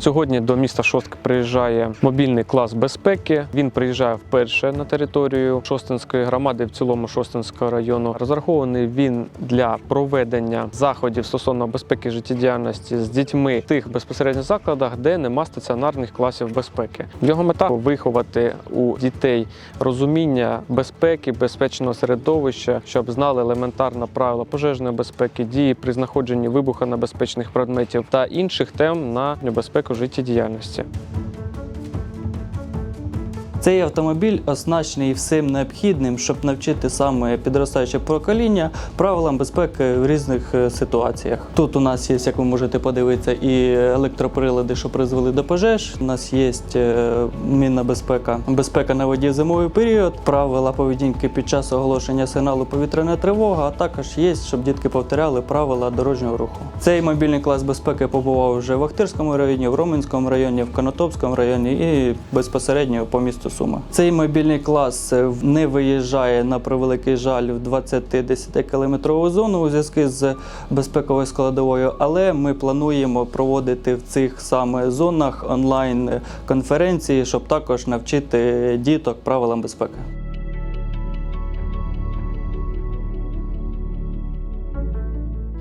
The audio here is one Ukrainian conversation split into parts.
Сьогодні до міста Шостка приїжджає мобільний клас безпеки. Він приїжджає вперше на територію Шостинської громади, в цілому Шостинського району. Розрахований він для проведення заходів стосовно безпеки життєдіяльності з дітьми в тих безпосередньо закладах, де нема стаціонарних класів безпеки. Його мета виховати у дітей розуміння безпеки, безпечного середовища, щоб знали елементарно правила пожежної безпеки, дії при знаходженні вибухонебезпечних предметів та інших тем на безпеку життєдіяльності. Цей автомобіль оснащений всім необхідним, щоб навчити саме підростаюче покоління правилам безпеки в різних е, ситуаціях. Тут у нас є, як ви можете подивитися, і електроприлади, що призвели до пожеж. У нас є е, мінна безпека, безпека на воді в зимовий період, правила поведінки під час оголошення сигналу повітряна тривога, а також є, щоб дітки повторяли правила дорожнього руху. Цей мобільний клас безпеки побував вже в Ахтирському районі, в Роменському районі, в Конотопському районі і безпосередньо по місту Сума. Цей мобільний клас е, не виїжджає на превеликий жаль в 20-10 кілометрову зону у зв'язку з безпековою складовою, але ми плануємо проводити в цих саме зонах онлайн конференції, щоб також навчити діток правилам безпеки.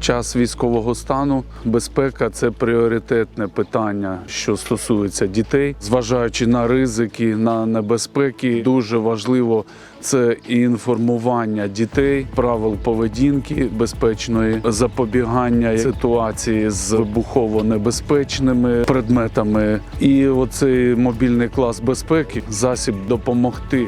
Час військового стану, безпека це пріоритетне питання, що стосується дітей, зважаючи на ризики, на небезпеки. Дуже важливо це інформування дітей, правил поведінки безпечної, запобігання ситуації з вибухово небезпечними предметами. І оцей мобільний клас безпеки засіб допомогти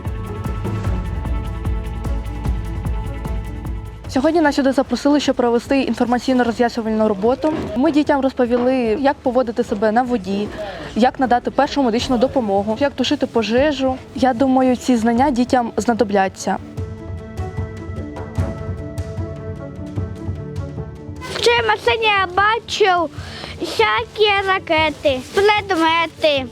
Сьогодні нас сюди запросили, щоб провести інформаційно-роз'яснювальну роботу. Ми дітям розповіли, як поводити себе на воді, як надати першу медичну допомогу, як тушити пожежу. Я думаю, ці знання дітям знадобляться. В машині я бачив всякі ракети, предмети,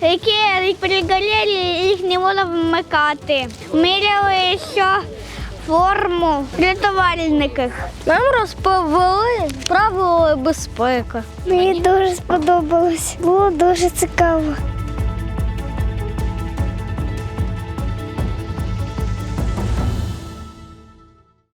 які перегоріли, їх не можна вмикати. Міряли ще форму рятувальниках Нам розповіли правила безпеки. Мені дуже сподобалось. Було дуже цікаво.